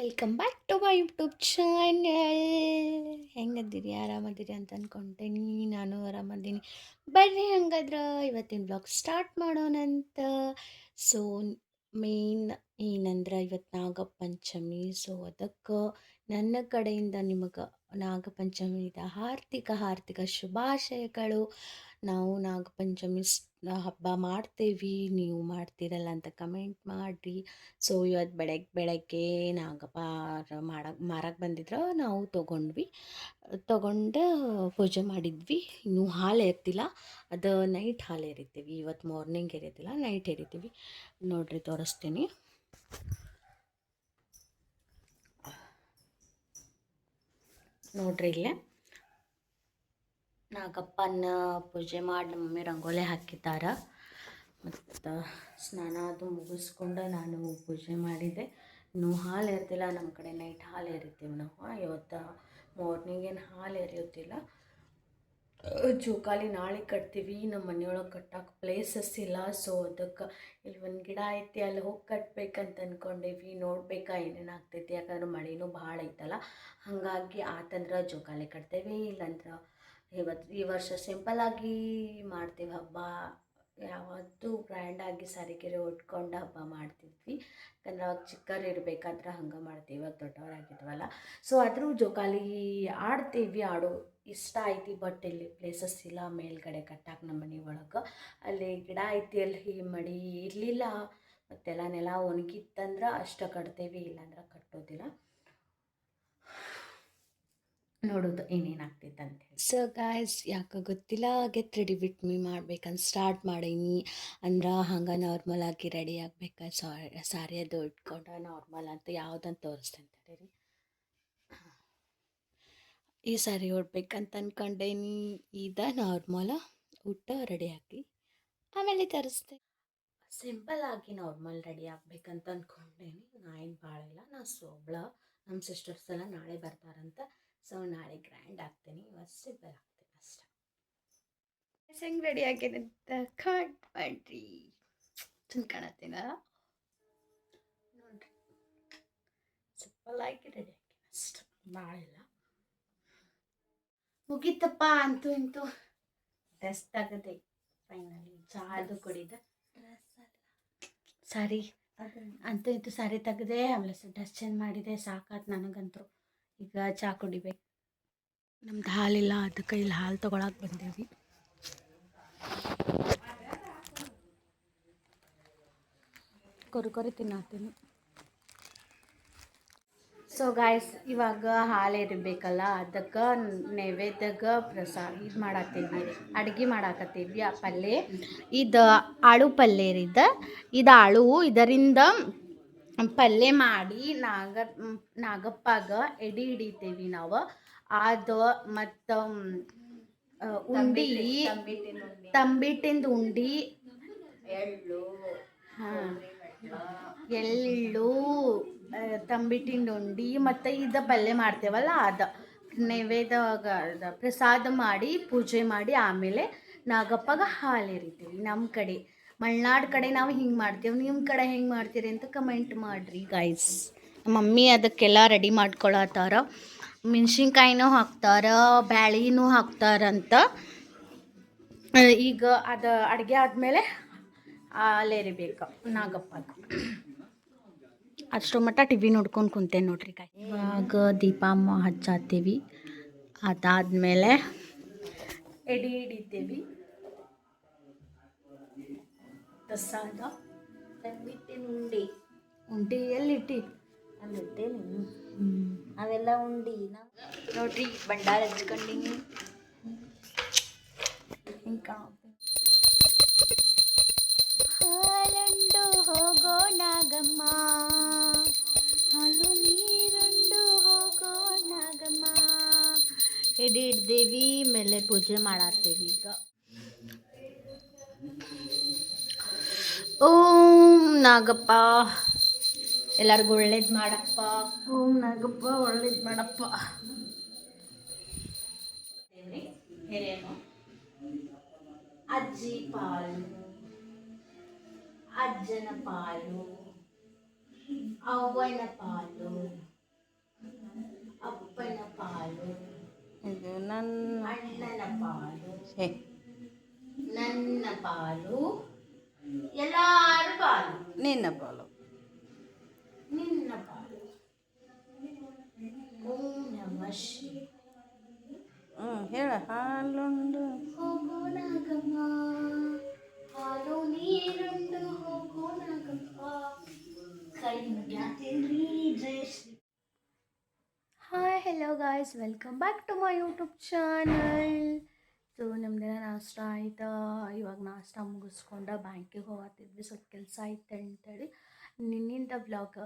Welcome back to my YouTube channel ಹೆಂಗದ್ದೀರಿ? ಆರಾಮದಿರಿ ಅಂತ ಅಂದ್ಕೊಂಡೇನಿ ನಾನು ಆರಾಮದ್ದೀನಿ ಬರ್ರಿ ಹಂಗಾದ್ರೆ ಇವತ್ತಿನ ಬ್ಲಾಗ್ ಸ್ಟಾರ್ಟ್ ಮಾಡೋಣಂತ ಸೊ ಮೇನ್ ಏನಂದ್ರೆ ಇವತ್ತು ನಾಗಪಂಚಮಿ. ಸೊ ಅದಕ್ಕೆ ನನ್ನ ಕಡೆಯಿಂದ ನಿಮಗೆ ನಾಗಪಂಚಮಿದ ಹಾರ್ದಿಕ ಹಾರ್ದಿಕ ಶುಭಾಶಯಗಳು. ನಾವು ನಾಗಪಂಚಮಿ ಹಬ್ಬ ಮಾಡ್ತೇವೆ, ನೀವು ಮಾಡ್ತೀರಲ್ಲ ಅಂತ ಕಮೆಂಟ್ ಮಾಡಿರಿ. ಸೊ ಇವತ್ತು ಬೆಳಗ್ಗೆ ಬೆಳಗ್ಗೆ ನಾಗಪಾರ ಮಾಡಕ್ಕೆ ಮಾರಕ್ಕೆ ಬಂದಿದ್ರು ನಾವು ತೊಗೊಂಡ್ವಿ. ತೊಗೊಂಡು ಪೂಜೆ ಮಾಡಿದ್ವಿ. ಇನ್ನೂ ಹಾಲು ಎರ್ತಿಲ್ಲ. ಅದು ನೈಟ್ ಹಾಲು ಎರಿತೀವಿ. ಇವತ್ತು ಮಾರ್ನಿಂಗ್ ಎರಿತಿಲ್ಲ ನೈಟ್ ಎರಿತೀವಿ. ನೋಡಿರಿ, ತೋರಿಸ್ತೀನಿ. ನೋಡ್ರಿ ಇಲ್ಲೇ. ನಾಗಪ್ಪನ ಪೂಜೆ ಮಾಡಿ ನಮ್ಮ ಮಮ್ಮಿ ರಂಗೋಲಿ ಹಾಕಿದ್ದಾರ. ಮತ್ತು ಸ್ನಾನ ಅದು ಮುಗಿಸ್ಕೊಂಡು ನಾನು ಪೂಜೆ ಮಾಡಿದೆ. ಇನ್ನೂ ಹಾಲು ಎರ್ತಿಲ್ಲ ನಮ್ಮ ಕಡೆ ನೈಟ್ ಹಾಲು ಎರಿತೀವಿ ನಾವು. ಇವತ್ತು ಮಾರ್ನಿಂಗ್ ಏನು ಹಾಲು ಎರೆಯುತ್ತಿಲ್ಲ ಜೋಕಾಲಿ ನಾಳೆ ಕಟ್ತೀವಿ, ನಮ್ಮ ಮನೆಯೊಳಗೆ ಕಟ್ಟಕ್ಕೆ ಪ್ಲೇಸಸ್ ಇಲ್ಲ. ಸೊ ಅದಕ್ಕೆ ಇಲ್ಲಿ ಒಂದು ಗಿಡ ಐತಿ, ಅಲ್ಲಿ ಹೋಗಿ ಕಟ್ಬೇಕಂತ ಅಂದ್ಕೊಂಡೇವಿ ನೋಡ್ಬೇಕಾ ಏನೇನು ಆಗ್ತೈತಿ, ಯಾಕಂದ್ರೆ ಮಳೆನೂ ಭಾಳ ಐತಲ್ಲ. ಹಾಗಾಗಿ ಆತಂದ್ರೆ ಜೋಕಾಲಿ ಕಟ್ತೇವೆ, ಇಲ್ಲಂದ್ರೆ ಇವತ್ತು ಈ ವರ್ಷ ಸಿಂಪಲ್ಲಾಗಿ ಮಾಡ್ತೀವಿ ಹಬ್ಬ. ಯಾವತ್ತೂ ಗ್ರ್ಯಾಂಡಾಗಿ ಸರಿಗೆರೆ ಉಟ್ಕೊಂಡು ಹಬ್ಬ ಮಾಡ್ತಿದ್ವಿ. ಯಾಕಂದ್ರೆ ಅವಾಗ ಚಿಕ್ಕವ್ರು ಇರಬೇಕಾದ್ರೆ ಹಂಗೆ ಮಾಡ್ತೀವಿ, ಇವಾಗ ದೊಡ್ಡವರಾಗಿದ್ವಲ್ಲ. ಸೊ ಆದರೂ ಜೋಕಾಲಿ ಆಡ್ತೀವಿ, ಆಡೋ ಇಷ್ಟ ಐತಿ ಬಟ್ ಇಲ್ಲಿ ಪ್ಲೇಸಸ್ ಇಲ್ಲ. ಮೇಲ್ಗಡೆ ಕಟ್ಟಾಕ ನಮ್ಮ ಮನೆ ಒಳಗೆ. ಅಲ್ಲಿ ಗಿಡ ಐತಿ, ಅಲ್ಲಿ ಮಡಿ ಇರಲಿಲ್ಲ. ಮತ್ತೆಲ್ಲ ನೆಲ ಒಣಗಿತ್ತಂದ್ರೆ ಅಷ್ಟ ಕಟ್ತೇವಿ, ಇಲ್ಲಾಂದ್ರೆ ಕಟ್ಟೋದಿಲ್ಲ. ನೋಡೋದು ಏನೇನು ಆಗ್ತೈತೆ ಅಂತ ಸೊ ಗಾಯ್ಸ್ ಯಾಕೆ ಗೊತ್ತಿಲ್ಲ ಗೆಟ್ ರೆಡಿ ಬಿಟ್ ಮೀ ಮಾಡ್ಬೇಕಂತ ಸ್ಟಾರ್ಟ್ ಮಾಡೀನಿ. ಅಂದ್ರೆ ಹಂಗೆ ನಾರ್ಮಲ್ ಆಗಿ ರೆಡಿ ಆಗ್ಬೇಕು, ಸಾರಿ ಸಾರಿ ಅದು ಇಟ್ಕೊಂಡು ನಾರ್ಮಲ್ ಅಂತ ಯಾವುದಂತ ತೋರಿಸ್ತೇನೆ ರೀ ಈ ಸಾರಿ ಉಡ್ಬೇಕಂತ ಅಂದ್ಕೊಂಡೇನಿ ಇದ ನಾರ್ಮಲ ಊಟ ರೆಡಿ ಹಾಕಿ ಆಮೇಲೆ ತರಿಸ್ದೆ ಸಿಂಪಲ್ ಆಗಿ ನಾರ್ಮಲ್ ರೆಡಿ ಆಗ್ಬೇಕಂತ ಅಂದ್ಕೊಂಡೇನಿ ನಾ ಏನು ಭಾಳ ಇಲ್ಲ, ನಾ ಸೊಬ್ಳ. ನಮ್ಮ ಸಿಸ್ಟರ್ಸ್ ಎಲ್ಲ ನಾಳೆ ಬರ್ತಾರಂತ. ಸೊ ನಾಳೆ ಗ್ರ್ಯಾಂಡ್ ಆಗ್ತೀನಿ. ಇವತ್ತು ಸಿಂಪಲ್ ಆಗ್ತೀನಿ ಅಷ್ಟೇ. ಹೆಂಗೆ ರೆಡಿ ಆಗಿದೆ ಅಂತ ಕಟ್ ಮಾಡ್ರಿ. ಚಂದ ಕಾಣತ್ತೀನ? ನೋಡ್ರಿ. ಸಿಂಪಲ್ ಆಗಿ ರೆಡಿ ಆಗ್ತೀನಿ ಅಷ್ಟೆ. ಭಾಳ ಇಲ್ಲ ಮುಗೀತಪ್ಪ ಅಂತೂ ಇಂತೂ. ಡ್ರೆಸ್ ತೆಗೆದೆ. ಫೈನಲಿ ಚಹಾದು ಕುಡಿದ. ಸಾರಿ ಅಂತೂ ಇಂತೂ ಸಾರಿ ತೆಗೆದೆ. ಆಮೇಲೆ ಡ್ರೆಸ್ ಚೇಂಜ್ ಮಾಡಿದೆ. ಸಾಕಾತ್ ನನಗಂತೂ. ಈಗ ಚಹಾ ಕುಡಿಬೇಕು. ನಮ್ದು ಹಾಲಿಲ್ಲ ಅದಕ್ಕೆ ಇಲ್ಲಿ ಹಾಲು ತೊಗೊಳಕ್ಕೆ ಬಂದೀವಿ. ಕೊರಿ ಕೊರಿ ತಿನ್ನತ್ತೀನಿ ಸೊ ಗಾಯ್ಸ್ ಇವಾಗ ಹಾಲು ಇರಬೇಕಲ್ಲ ಅದಕ್ಕೆ ನೈವೇದ್ಯಗ ಪ್ರಸಾದ ಇದು ಮಾಡತ್ತೀವಿ ಅಡುಗೆ ಮಾಡಾಕತ್ತೀವಿ ಆ ಪಲ್ಯ ಇದು ಆಳು ಪಲ್ಯ ಇರಿದ ಇದು ಆಳು ಇದರಿಂದ ಪಲ್ಯ ಮಾಡಿ ನಾಗ ನಾಗಪ್ಪಾಗ ಎಡಿ ಹಿಡಿತೇವಿ ನಾವು. ಆದ ಮತ್ತು ಉಂಡಿ ತಂಬಿಟ್ಟಿಂದ ಉಂಡಿ. ಎಳ್ಳು ಹಾಂ. ಎಳ್ಳು ತಂಬಿಟ್ಟಿಂದ ಉಂಡಿ ಮತ್ತು ಇದು ಪಲ್ಯ ಮಾಡ್ತೇವಲ್ಲ ಅದು. ಪ್ರಸಾದ ಮಾಡಿ ಪೂಜೆ ಮಾಡಿ ಆಮೇಲೆ ನಾಗಪ್ಪಗ ಹಾಲು ಎರಿತೀವಿ ನಮ್ಮ ಕಡೆ. ಮಲೆನಾಡು ಕಡೆ ನಾವು ಹಿಂಗೆ ಮಾಡ್ತೀವಿ ನಿಮ್ಮ ಕಡೆ ಹೆಂಗೆ ಮಾಡ್ತೀರಿ ಅಂತ ಕಮೆಂಟ್ ಮಾಡಿರಿ ಗೈಸ್ ಮಮ್ಮಿ ಅದಕ್ಕೆಲ್ಲ ರೆಡಿ ಮಾಡ್ಕೊಳತ್ತಾರ. ಮೆಣ್ಸಿನ್ಕಾಯಿನೂ ಹಾಕ್ತಾರ, ಬ್ಯಾಳಿನೂ ಹಾಕ್ತಾರಂತ ಈಗ ಅದು ಅಡುಗೆ ಆದಮೇಲೆ ಬೇಕ ನಾಗಪ್ಪ ಅಷ್ಟರ ಮಟ್ಟ ಟಿ ವಿ ನೋಡ್ಕೊಂಡು ಕುಂತೇನೆ ನೋಡ್ರಿ ಕಾಯಿ ಇವಾಗ ದೀಪಮ್ಮ ಹಚ್ಚಾತೀವಿ. ಅದಾದಮೇಲೆ ಎಡಿ ಹಿಡಿತೀವಿ. ಪ್ರಸಾದ ತಂಬಿಟ್ಟಿನ ಉಂಡಿ ಉಂಡಿ ಎಲ್ಲಿಟ್ಟಿ ಅಲ್ಲಿಟ್ಟೇನಿ ಹ್ಞೂ ಅವೆಲ್ಲ ಉಂಡಿ. ನೋಡ್ರಿ ಭಂಡಾರ ಹಚ್ಕೊಂಡಿನಿ ಹಾಲಂಡು ಹೋಗೋ ನಾಗಮ್ಮ. ಹಾಲು ನೀರುಂಡು ಹೋಗೋ ನಾಗಮ್ಮ. ಎಡಿಡ್ದೇವಿ ಹಿಡ್ದೇವಿ ಮೇಲೆ ಪೂಜೆ ಮಾಡತ್ತೇವಿ ಈಗ. ಓಂ ನಾಗಪ್ಪ. ಎಲ್ಲರಿಗೂ ಒಳ್ಳೇದು ಮಾಡಪ್ಪ. ಓಂ ನಾಗಪ್ಪ ಒಳ್ಳೇದು ಮಾಡಪ್ಪ. ಅಜ್ಜಿ ಪಾಲು ಅಜ್ಜನ ಪಾಲು ಅವ್ವನ ಪಾಲು ಅಪ್ಪನ ಪಾಲು ಇದು ನನ್ನ ಅಣ್ಣನ ಪಾಲು ನನ್ನ ಪಾಲು ನಿನ್ನ ಪಾಲು ನಿನ್ನ ಪಾಲು ಓಂ ನಮ ಶ್ರೀ ಹ್ಞೂ ಹೇಳ. ಹಾಲುಂಡು ಹೋಗೋ ನಾಗಮ್ಮ ಹಾಲು ನೀರುಂಡು ಹೋಗೋ ನಾಗಮ್ಮ ಕೈ ಮುಗ್ಯಾತೇನ್ರಿ ಜಯ Shri hi hello guys welcome back to my YouTube channel so ನಮ್ದಿನ ನಾಷ್ಟ ಆಯ್ತಾ? ಇವಾಗ ನಾಷ್ಟ ಮುಗಿಸ್ಕೊಂಡು ಬ್ಯಾಂಕಿಗೆ ಹೋಗತ್ತಿದ್ವಿ. ಸ್ವಲ್ಪ ಕೆಲಸ ಆಯ್ತು ಅಂತೇಳಿ ನಿನ್ನಿಂದ ಬ್ಲಾಗ್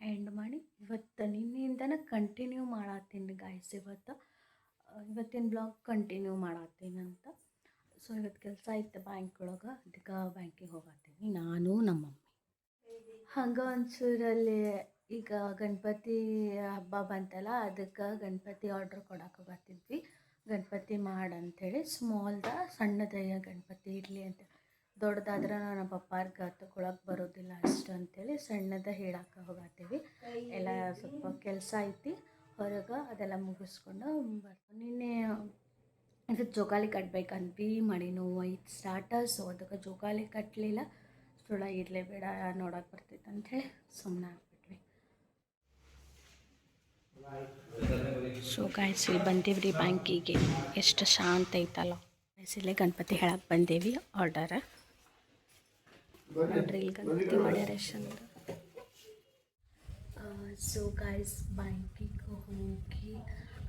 ಎಂಡ್ ಮಾಡಿ ಇವತ್ತು ನಿನ್ನಿಂದನೇ ಕಂಟಿನ್ಯೂ ಮಾಡತ್ತೀನಿ ಗಾಯ್ಸ್ ಇವತ್ತು. ಇವತ್ತಿನ ಬ್ಲಾಗ್ ಕಂಟಿನ್ಯೂ ಮಾಡತ್ತೀನಿ ಅಂತ ಸೊ ಇವತ್ತು ಕೆಲಸ ಆಯ್ತು ಬ್ಯಾಂಕ್ ಒಳಗೆ ಅದಕ್ಕೆ ಬ್ಯಾಂಕಿಗೆ ಹೋಗತ್ತೀನಿ ನಾನು ನಮ್ಮ ಮಮ್ಮಿ ಹಂಗೆ ಒಂಚೂರಲ್ಲಿ ಈಗ ಗಣಪತಿ ಹಬ್ಬ ಬಂತಲ್ಲ, ಅದಕ್ಕೆ ಗಣಪತಿ ಆರ್ಡ್ರ್ ಕೊಡಕ್ಕೆ ಹೋಗತ್ತಿದ್ವಿ ಗಣಪತಿ ಮಾಡ ಅಂಥೇಳಿ ಸ್ಮಾಲ್ದ ಸಣ್ಣದಯ್ಯ ಗಣಪತಿ ಇರಲಿ ಅಂತ. ದೊಡ್ಡದಾದ್ರೆ ನಮ್ಮ ಪಪ್ಪಾರ್ಗೆ ತಗೊಳಕ್ಕೆ ಬರೋದಿಲ್ಲ ಅಷ್ಟು ಅಂತೇಳಿ ಸಣ್ಣದ ಹೇಳಕ್ಕೆ ಹೋಗತ್ತೀವಿ ಎಲ್ಲ ಸ್ವಲ್ಪ ಕೆಲಸ ಐತಿ, ಹೊರಗೆ ಅದೆಲ್ಲ ಮುಗಿಸ್ಕೊಂಡು ಬರ್ತೀನಿ ನಿನ್ನೆ ಇದು ಜೋಗಾಲಿ ಕಟ್ಟಬೇಕಂತಿ ಮಳೆ ನೋವು ಐದು ಸ್ಟಾರ್ಟ, ಸೊ ಅದಕ್ಕೆ ಜೋಗಾಲಿ ಕಟ್ಟಲಿಲ್ಲ ಸುಳ ಇರಲೇ ಬೇಡ ನೋಡಕ್ಕೆ ಬರ್ತೈತೆ ಅಂಥೇಳಿ ಸುಮ್ಮನೆ ಸೊ ಗಾಯ್ಸ್ ಇಲ್ಲಿ ಬಂದೀವಿ ರೀ ಬ್ಯಾಂಕಿಗೆ. ಎಷ್ಟು ಶಾಂತ ಐತಲ್ಲ. ಇಲ್ಲೇ ಗಣಪತಿ ಹೇಳಕ್ಕೆ ಬಂದೇವಿ ಆರ್ಡರ್ ನೋಡ್ರಿ, ಇಲ್ಲಿ ಗಣಪತಿ ಮಾಡ್ಯಾರ ಎಷ್ಟು ಸೊ ಗಾಯ್ಸ್ ಬ್ಯಾಂಕಿಗೆ ಹೋಗಿ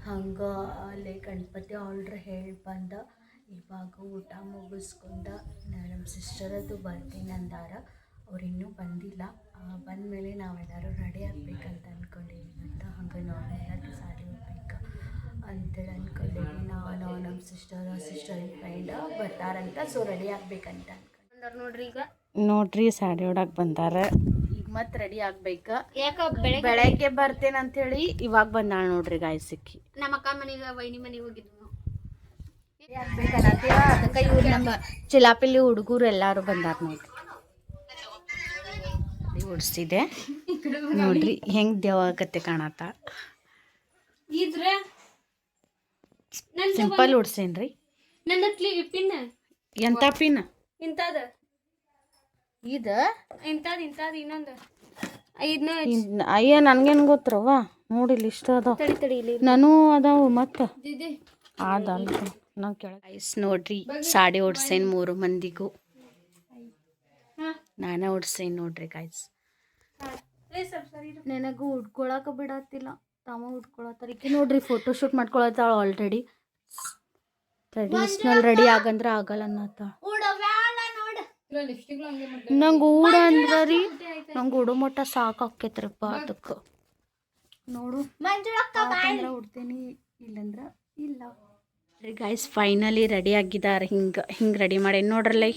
ಹಂಗೆ ಅಲ್ಲೇ ಗಣಪತಿ ಆರ್ಡ್ರ್ ಹೇಳಿ ಬಂದ. ಇವಾಗ ಊಟ ಮುಗಿಸ್ಕೊಂಡ ನಮ್ಮ ಸಿಸ್ಟರದು ಬರ್ತೀನಿ ಅಂದಾರ. ಅವ್ರು ಇನ್ನೂ ಬಂದಿಲ್ಲ. ಬಂದಮೇಲೆ ನಾವೆಲ್ಲರೂ ರೆಡಿ ಆಗ್ಬೇಕಂತ ಅಂದ್ಕೊಂಡೀವಿ ಅಂತ. ಹಂಗೆ ನಾವೆಲ್ಲರೂ ಸಾರಿ ಹೋಗ್ಬೇಕು ಅಂತೇಳಿ ಅಂದ್ಕೊಂಡಿದ್ವಿ ನಾವು ನಾವು ನಮ್ಮ ಸಿಸ್ಟರ್ ಸಿಸ್ಟರ್ ಫ್ರೆಂಡ್ ಬರ್ತಾರಂತ ಸೊ ರೆಡಿ ಆಗ್ಬೇಕಂತ ಅನ್ಕೊಂಡು ನೋಡ್ರಿ ಈಗ? ನೋಡ್ರಿ ಸಾಡಿ ಉಡಕ್ಕೆ ಬಂದಾರ. ಈಗ ಮತ್ತೆ ರೆಡಿ ಆಗ್ಬೇಕು? ಯಾಕ ಬೆಳಗ್ಗೆ ಬರ್ತೇನೆ ಅಂತ ಹೇಳಿ ಇವಾಗ ಬಂದಾಳ ನೋಡ್ರಿ ಗಾಯ ಸಿಕ್ಕಿ. ನಮ್ಮ ಅಕ್ಕ ಮನೆಗೆ ವೈನಿ ಮನೆಗೆ ಹೋಗಿದ್ವಿ ನಾವು. ಅದಕ್ಕೆ ಇವ್ರು ನಮ್ಮ ಚಿಲಾಪಿಲಿ ಹುಡುಗರು ಎಲ್ಲರೂ ಬಂದಾರ ನೋಡ್ರಿ. ಉಡ್ಸಿದೆ ನೋಡ್ರಿ ಹೆಂಗ್ ದೇವಾಗತ್ತೆ ಕಾಣತ್ತ? ಇದ್ರೆ ಸಿಂಪಲ್ ಪಿನ್ ಎಂತ ಪಿನ್ ಇಂಥದ. ಇದ? ಇಂಥದ್ ಇಂಥದ್ ಇನ್ನೊಂದು. ಐದ್ನೋ ಇನ್- ಅಯ್ಯ ನನ್ಗೇನ್ ಗೊತ್ತರವ ನೋಡಿಲ್ಲ ಇಷ್ಟ ಅದಾವ. ನಾನು ಅದಾವ ಮತ್ತ? ಅದಲ್ಲ ನಾವು ಕೆಳಗೆ ಐಸ್ ನೋಡ್ರಿ ಸಾಡಿ ಉಡ್ಸೇನ್ ಮೂರು ಮಂದಿಗೂ. ನಾನೇ ಉಡ್ಸೇನ್ ನೋಡ್ರಿ ಗಾಯ್ಸ್ ನನಗೂ ಉಟ್ಕೊಳಕ ಬಿಡತ್ತಿಲ್ಲ. ತಮ್ಮ ಉಟ್ಕೊಳತ್ತಾರ. ಈಗ ನೋಡ್ರಿ ಫೋಟೋ ಶೂಟ್ ಮಾಡ್ಕೊಳತ್ತಾಳ ಆಲ್ರೆಡಿ ಟ್ರೆಡಿಷ್ನಲ್ ರೆಡಿ ಆಗಂದ್ರ ಆಗಲ್ಲ ಅನ್ನತ್ತಾಳ. ನಂಗೆ ಊಡ ಅಂದ್ರ ರೀ ನಂಗೆ ಉಡು ಮಟ್ಟ ಸಾಕಾಕೈತ್ರಪ್ಪ ಅದಕ್ಕೆ. ನೋಡು. ಅಂದ್ರೆ ಉಡ್ತೀನಿ ಇಲ್ಲಂದ್ರ ಇಲ್ಲ. ರೀ ಗೈಸ್ ಫೈನಲಿ ರೆಡಿ ಆಗಿದ್ದಾರೆ ಹಿಂಗೆ ಹಿಂಗೆ ರೆಡಿ ಮಾಡಿ ನೋಡ್ರಲ್ಲ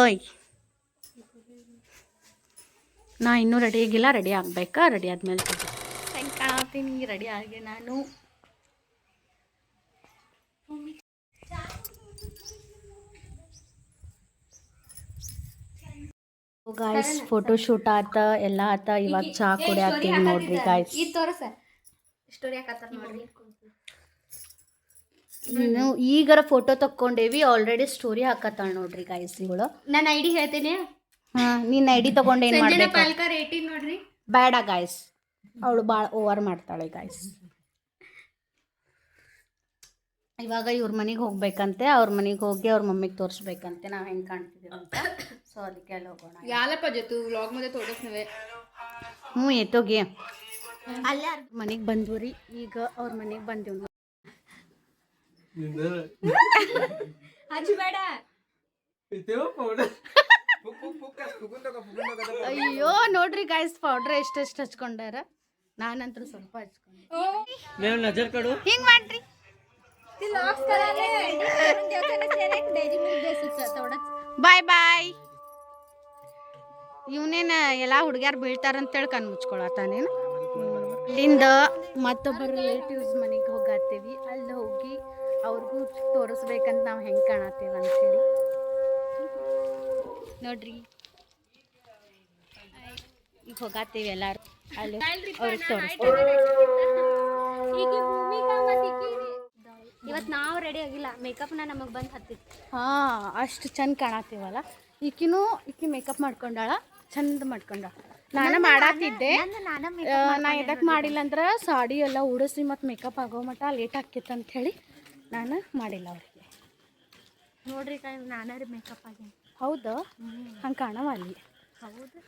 ಓಯ್. ನಾ ಇನ್ನೂ ರೆಡಿ ಆಗಿಲ್ಲ. ರೆಡಿ ಆಗ್ಬೇಕಾ? ರೆಡಿ ಆದಮೇಲೆ ಹೆಂಗೆ ಕಾಣತೀನಿ ರೆಡಿ ಆಗಿ ನಾನು. ಗಾಯ್ಸ್ ಫೋಟೋ ಶೂಟ್ ಆತ ಎಲ್ಲ ಆತ. ಇವಾಗ ಚಾ ಹಾಕ್ತೀನಿ ನೋಡ್ರಿ ಗಾಯ್ಸ್ ಸ್ಟೋರಿ ಹಾಕತ್ತಾರ ನೋಡ್ರಿ? ಈಗರ ಫೋಟೋ ತಕ್ಕೊಂಡೇವಿ. ಆಲ್ರೆಡಿ ಸ್ಟೋರಿ ಹಾಕತ್ತಾಳ ನೋಡ್ರಿ ಗಾಯ್ಸ್ ಇವಳು. ನನ್ನ ಐಡಿ ಹೇಳ್ತೀನಿ. ಹಾ ನೀನ್ ಐಡಿ ತಗೊಂಡು ಏನ್ ಸಂಜನಾ ಮಾಡ್ಬೇಕು? ನೋಡ್ರಿ. ಬೇಡ ಗಾಯ್ಸ್ ಅವಳು ಭಾಳ ಓವರ್ ಮಾಡ್ತಾಳೆ ಗಾಯ್ಸ್ ಇವಾಗ ಇವ್ರ ಮನೆಗೆ ಹೋಗ್ಬೇಕಂತೆ ಅವ್ರ ಮನೆಗೆ ಹೋಗಿ ಅವ್ರ ಮಮ್ಮಿಗೆ ತೋರಿಸ್ಬೇಕಂತೆ. ನಾವು ಹೆಂಗೆ ಕಾಣ್ತಿದ್ದೀವಿ ಅಂತ. ಸೊ ಅದಕ್ಕೆ ಅಲ್ಲಿ ಹೋಗೋಣ. ಯಾಲಪ್ಪ ಜೊತೆ ವ್ಲಾಗ್ ಮುಂದೆ ತೋರಿಸ್ನವೆ ಹ್ಞೂ ಎತ್ತೋಗಿ ಅಲ್ಲೇ ಮನೆಗೆ ಬಂದ್ವು ರೀ ಈಗ ಅವ್ರ ಮನೆಗೆ ಬಂದೀವಿ ನಾವು. ಹಚ್ಚಬೇಡ ಅಯ್ಯೋ ನೋಡ್ರಿ ಗಾಯ್ಸ್ ಪೌಡ್ರ್ ಎಷ್ಟೆಷ್ಟು ಹಚ್ಕೊಂಡಾರ? ನಾನಂತೂ ಸ್ವಲ್ಪ ಹಚ್ಕೊಂಡೆ. ಹಿಂಗ್ ಮಾಡ್ರಿ. ಬಾಯ್ ಬಾಯ್ ಇವನೇನ ಎಲ್ಲ ಹುಡುಗ್ಯಾರು ಬೀಳ್ತಾರಂತೇಳಿ ಕಣ್ ಮುಚ್ಕೊಳತಾನೇನು ಇಲ್ಲಿಂದ ಮತ್ತೊಬ್ಬರು ರಿಲೇಟಿವ್ಸ್ ಮನೆಗೆ ಹೋಗತ್ತೀವಿ. ಅಲ್ಲಿ ಹೋಗಿ ಅವ್ರಿಗೂ ತೋರಿಸ್ಬೇಕಂತ ನಾವು ಹೆಂಗೆ ಕಾಣತ್ತೇವೆ ಅಂತೇಳಿ ನೋಡ್ರಿ. ಈಗ ಹೋಗತ್ತೀವಿ ಎಲ್ಲಾರು. ಅಲ್ಲಿ ಅವ್ರಿಗೆ ತೋರಿಸ್ತೀವಿ ಇವತ್ತು ನಾವು ರೆಡಿ ಆಗಿಲ್ಲ. ಮೇಕಪ್ನ ನಮಗೆ ಬಂದು ಹತ್ತಿತ್ತು. ಹಾಂ ಅಷ್ಟು ಚಂದ ಕಾಣತ್ತೀವಲ್ಲ ಈಕಿನೂ ಈಕಿ ಮೇಕಪ್ ಮಾಡ್ಕೊಂಡಾಳ ಚಂದ ಮಾಡ್ಕೊಂಡಾಳ. ನಾನು ಮಾಡಾತಿದ್ದೆ. ನಾ ಎದಕ್ಕೆ ಮಾಡಿಲ್ಲ ಅಂದ್ರೆ ಸಾಡಿ ಎಲ್ಲ ಉಡಿಸಿ ಮತ್ತು ಮೇಕಪ್ ಆಗೋ ಮಟ್ಟ ಲೇಟ್ ಆಕ್ಕಿತ್ತು ಅಂತ ಹೇಳಿ ನಾನು ಮಾಡಿಲ್ಲ ಅವ್ರಿಗೆ. ನೋಡ್ರಿ ಕೈ ನಾನು ರೀ ಮೇಕಪ್ ಆಗಿ ಹೌದು ಹಂಗೆ ಕಾಣವ ಅಲ್ಲಿ. ಹೌದು.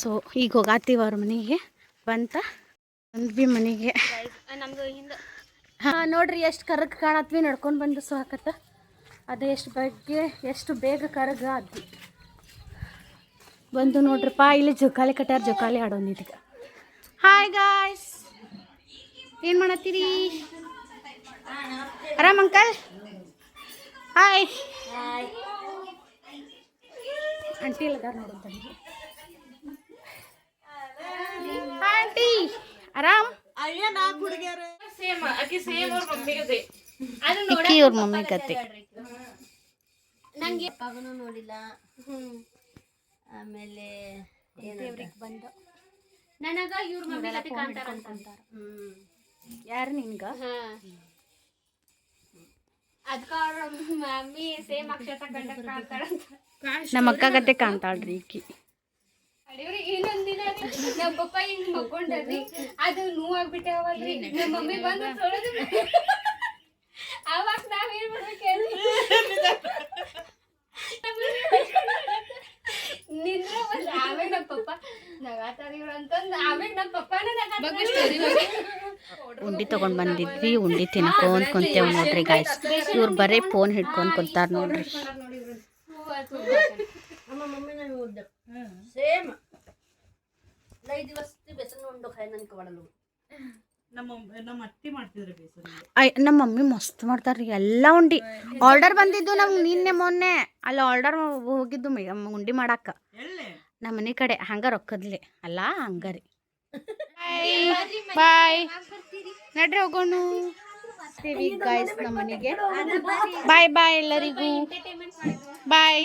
ಸೊ ಈಗ ಹೋಗಾತೀವಿ ಅವ್ರ ಮನೆಗೆ. ಬಂತ? ಬಂದ್ವಿ ಮನೆಗೆ. ನಮ್ದು ಹಿಂದೆ. ಹಾಂ ನೋಡ್ರಿ ಎಷ್ಟು ಕರಗ್ ಕಾಣತ್ವಿ ನಡ್ಕೊಂಡು ಬಂದು ಸಾಕತ್ತ ಅದು ಎಷ್ಟು ಬಗ್ಗೆ ಎಷ್ಟು ಬೇಗ ಕರಗ ಆದ್ವಿ. ಬಂದು ನೋಡ್ರಪ್ಪ ಇಲ್ಲಿ ಜೋಕಾಲಿ ಕಟ್ಯಾರ ಜೋಕಾಲಿ ಆಡೋನ್ ಇದೀಗ. ಹಾಯ್ ಗಾಯ್ಸ್ ಏನು ಮಾಡತ್ತೀರಿ? ಆರಾಮ್ ಅಂಕಲ್? ಹಾಯ್ ಆಂಟಿ ಇಲ್ಲದಾರ ನೋಡಂತ ಆಂಟಿ ಆರಾಮ್? ಇಕ್ಕಿ ಇವ್ರ ಮಮ್ಮಿ ಕತೆ ನಂಗೆ ಅಪ್ಪಗೂ ನೋಡಿಲ್ಲ. ಆಮೇಲೆ ದೇವ್ರಿಗೆ ಬಂದು. ನನಗ ಇವ್ರ ಮಮ್ಮಿ ಕತೆ ಕಾಣ್ತಾರ ಅಂತಂತಾರ ಯಾರು ನಿನ್ಗ? ಅದಕ್ಕ ಅವ್ರ ಮಮ್ಮಿ ಸೇಮ್ ಅಕ್ಷತ ಕಂಡ ಕಾಣ್ತಾರಂತ. ನಮ್ಮ ಅಕ್ಕ ಕತೆ ಕಾಣ್ತಾಳ್ರಿ ಈಕಿ ಇನ್ನೊಂದ್ ದಿನ ನಮ್ಮ ಪಪ್ಪ ಹಿಂಗ್ ಮಕ್ಕೊಂಡ್ರಿ ಅದು ನೋವಾಗ್ಬಿಟ್ಟೆ ಅವಲ್ರಿ ನಮ್ಮ ಮಮ್ಮಿ ಬಂದು ತೊಳೆದು ಅವಾಗ ನಾವ್ ಏನ್ ಮಾಡ್ಬೇಕು ಹೇಳಿ ನಿದ್ರೆ ಬಂದ್ ಆಮೇಲೆ ನಮ್ಮ ಪಪ್ಪ ನಗಾತಾರ ಇವ್ರು ಅಂತಂದ್ ಆಮೇಲೆ ನಮ್ಮ ಪಪ್ಪನ ಉಂಡಿ ತಗೊಂಡ್ ಬಂದಿದ್ವಿ ಉಂಡಿ ತಿನ್ಕೊಂಡ್ ಕುಂತೇವ್ ನೋಡ್ರಿ ಗಾಯ್ಸ್ ಇವ್ರು ಬರೀ ಫೋನ್ ಹಿಡ್ಕೊಂಡ್ ಕುಂತಾರ ನೋಡ್ರಿ. ಸೇಮ್ ನನ್ಗೆ ಕೊಡಲು ನಮ್ಮ ನಮ್ಮ ಅತ್ತಿ ಮಾಡ್ತಿದ್ರು ಬೇಸರ ಅಯ್ ನಮ್ಮ ಮಮ್ಮಿ ಮಸ್ತ್ ಮಾಡ್ತಾರ್ರಿ ಎಲ್ಲ ಉಂಡಿ. ಆರ್ಡರ್ ಬಂದಿದ್ದು ನಮ್ಗೆ ನಿನ್ನೆ ಮೊನ್ನೆ. ಅಲ್ಲಿ ಆರ್ಡರ್ ಹೋಗಿದ್ದು ಮೆ- ಉಂಡಿ ಮಾಡಾಕ. ಎಲ್ಲಿ? ನಮ್ಮ ಮನೆ ಕಡೆ ಹಂಗ ರೊಕ್ಕದ್ಲೆ. ಅಲ್ಲ ಹಂಗಾರಿ ಬಾಯ್ ನಡ್ರಿ ಹೋಗೋಣ. ಗಾಯ್ಸ್ ನಮ್ಮ ಮನೆಗೆ. ಬಾಯ್ ಬಾಯ್ ಎಲ್ಲರಿಗೂ. ಬಾಯ್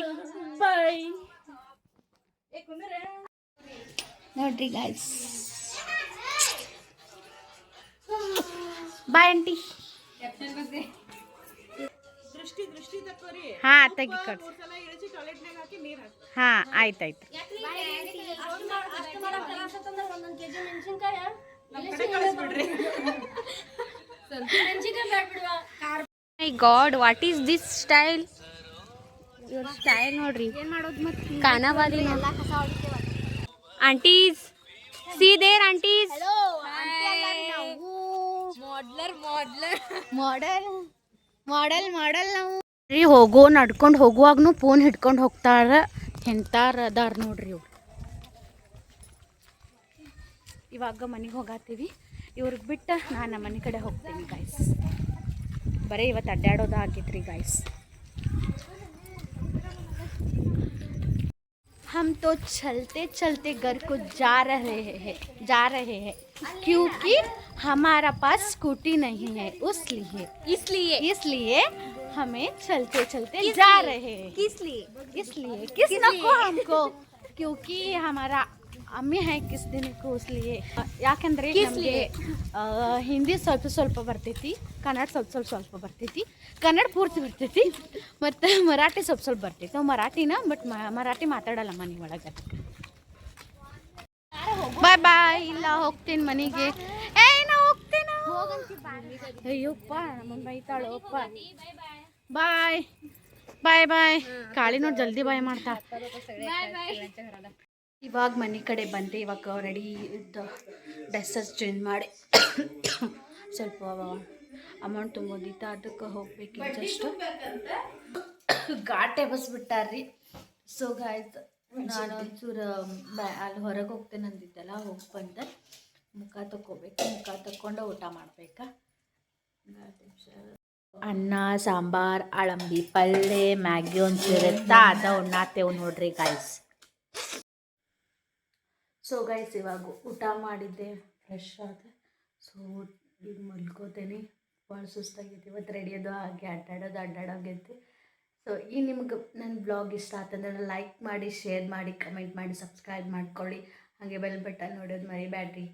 ಬಾಯ್ ನೋಡ್ರಿ ಗಾಯ್ಸ್ ಬಾಯ್ ಆಂಟಿ ಹಾ ತೆಗಿ ಕಟ್ ಹಾ ಆಯ್ತಾಯ್ತು. My god what is this style ಇವ್ರ ಸ್ಟೈಲ್ ನೋಡ್ರಿ. ಕಾನವಾಲಿ aunties see there aunties model model model ನಾವು ರೀ ಹೋಗೋ ನಡ್ಕೊಂಡು ಹೋಗುವಾಗ್ನು ಫೋನ್ ಹಿಡ್ಕೊಂಡು ಹೋಗ್ತಾರ. ಹೆಂತಾರ ಅದಾರ ನೋಡ್ರಿ ಇವ್ರು. ಇವಾಗ ಮನೆಗೆ ಹೋಗಾತೀವಿ. ಇವ್ರಿಗೆ ಬಿಟ್ಟು ನಾನು ನಮ್ಮ ಮನೆ ಕಡೆ ಹೋಗ್ತೀನಿ ಗಾಯ್ಸ್ ಬರೀ ಇವತ್ತು ಅಡ್ಡಾಡೋದು ರೀ ಗಾಯ್ಸ್ हम तो चलते चलते घर को जा रहे हैं जा रहे हैं। क्योंकि हमारा पास स्कूटी नहीं है इसलिए इसलिए। इसलिए हमें चलते चलते जा रहे हैं। किस लिए? इसलिए किस को हमको? क्योंकि हमारा ಅಮ್ಮಿ ಹಾಕಿಸ್ತೀನಿ ಕೂಸ್ಲಿಯೇ ಯಾಕಂದ್ರೆ ನಮಗೆ ಹಿಂದಿ ಸ್ವಲ್ಪ ಸ್ವಲ್ಪ ಬರ್ತೈತಿ ಕನ್ನಡ ಸ್ವಲ್ಪ ಸ್ವಲ್ಪ ಸ್ವಲ್ಪ ಬರ್ತೈತಿ ಕನ್ನಡ ಪೂರ್ತಿ ಬರ್ತೈತಿ ಮತ್ತು ಮರಾಠಿ ಸ್ವಲ್ಪ ಸ್ವಲ್ಪ ಬರ್ತೈತಿ. ನಾವು ಮರಾಠಿನ ಬಟ್ ಮರಾಠಿ ಮಾತಾಡಲ್ಲ ಮನೆ ಒಳಗೆ. ಬಾಯ್ ಬಾಯ್ ಇಲ್ಲ ಹೋಗ್ತೀನಿ ಮನೆಗೆ. ಏ ಹೋಗ್ತೀನಿ? ಅಯ್ಯೋಪ್ಪ ನಮ್ಮ ಬೈತಾಳಪ್ಪ ಬಾಯ್ ಬಾಯ್ ಬಾಯ್ ಕಾಳಿನೋಡು ಜಲ್ದಿ ಬಾಯ್ ಮಾಡ್ತಾ. ಇವಾಗ ಮನೆ ಕಡೆ ಬಂದೆ, ಇವಾಗ ರೆಡಿ ಇದ್ದ ಡ್ರೆಸ್ಸಸ್ ಚೇಂಜ್ ಮಾಡಿ. ಸ್ವಲ್ಪ ಅಮೌಂಟ್ ತುಂಬೋದಿತ್ತು, ಅದಕ್ಕೆ ಹೋಗ್ಬೇಕಿತ್ತು ಜಸ್ಟ್ ಘಾಟೆ ಬಸ್ಬಿಟ್ಟಾರ್ರಿ ಸೊ ಗಾಯ್ಸ್ ನಾನು ಒಂಚೂರು ಬ್ಯಾ ಅಲ್ಲಿ ಹೊರಗೆ ಹೋಗ್ತೇನೆ ಅಂದಿದ್ದೆಲ್ಲ, ಹೋಗಿ ಬಂದೆ. ಮುಖ ತಗೋಬೇಕು ಮುಖ ತಕ್ಕೊಂಡು ಊಟ ಮಾಡ್ಬೇಕಾ? ಅನ್ನ, ಸಾಂಬಾರ್ ಅಳಂಬಿ ಪಲ್ಯ ಮ್ಯಾಗಿ ಒಂಚೂರು ಇರ್ತಾ ಅದ ಉಣ್ಣಾತೇವು ನೋಡ್ರಿ ಗಾಯ್ಸ್ ಸೊ ಗೈಸ್ ಇವಾಗ ಊಟ ಮಾಡಿದ್ದೆ ಫ್ರೆಶ್ ಆದ. ಸೊ ಈಗ ಮಲ್ಕೋತೇನೆ. ಭಾಳ ಸುಸ್ತಾಗೈತಿ ಇವತ್ತು ರೆಡಿಯೋದು ಹಾಗೆ ಅಡ್ಡಾಡೋದು, ಅಡ್ಡಾಡೋಗೈತಿ. ಸೊ ಈ ನಿಮ್ಗೆ ನನ್ನ ಬ್ಲಾಗ್ ಇಷ್ಟ ಆತಂದ್ರೆ ಲೈಕ್ ಮಾಡಿ ಶೇರ್ ಮಾಡಿ ಕಮೆಂಟ್ ಮಾಡಿ ಸಬ್ಸ್ಕ್ರೈಬ್ ಮಾಡ್ಕೊಳ್ಳಿ. ಹಾಗೆ ಬೆಲ್ ಬಟನ್ ನೋಡೋದು ಮರಿಬೇಡ್ರಿ